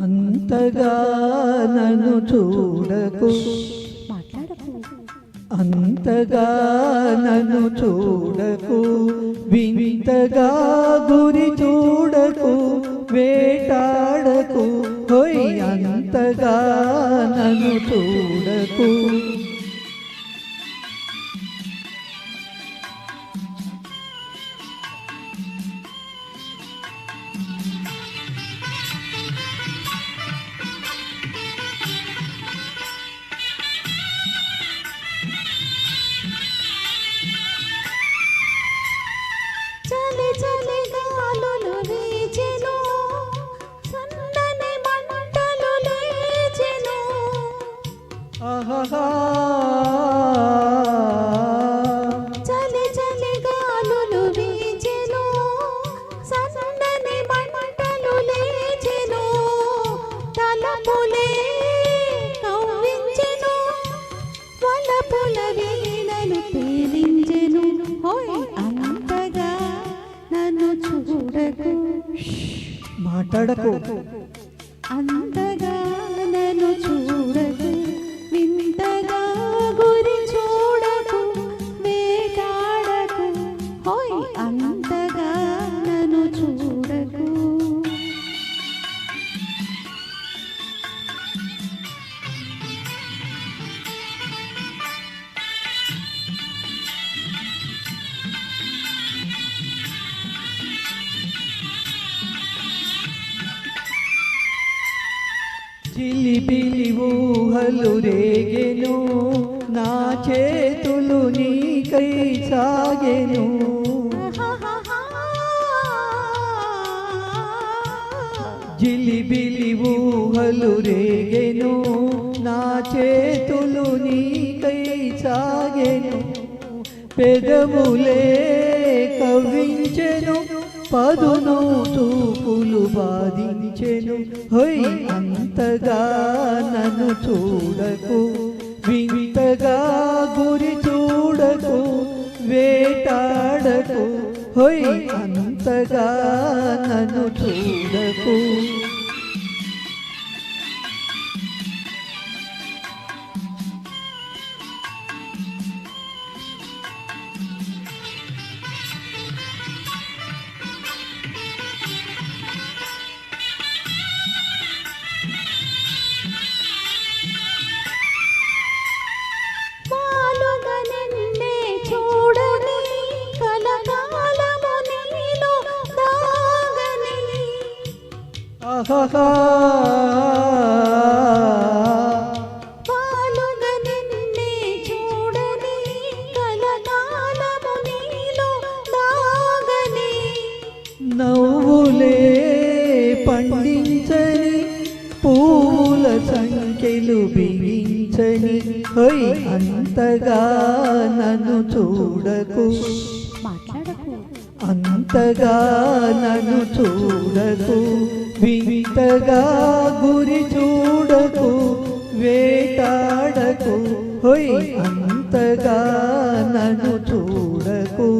అంతగా నన్ను చూడకు. అంతగా నన్ను చూడకు. వింతగా గురి చూడకు. వేటాడకు. హోయ్ అంతగా నన్ను చూడకు. వలపుల వీణలు పేలించెను. హోయ్ అంతగా నన్ను చూడకు. మాట్లాడకు. అంతగా చిలిపిలి ఊహలు రేగెను నా చేతులు నీకై సాగెను. జిలిబిలి ఊహలు రేగెను నా చేతులు నీకై సాగెను. పెదవులే కవించెను పదును తూపులు బాధి హొయ్ అంతగా నన్ను చూడకు వింతగా గురి చూడకు వేటాడకు హొయ్ అంతగా నన్ను చూడకు. నవ్వులే పండించని పూల సంఖ్యలు బిగించని హొయ్ అంతగా నన్ను చూడకు. మాట్లాడకు అంతగా నన్ను చూడకు వింతగా గురి చూడకు వేటాడకు. హొయ్ అంతగా నన్ను చూడకు.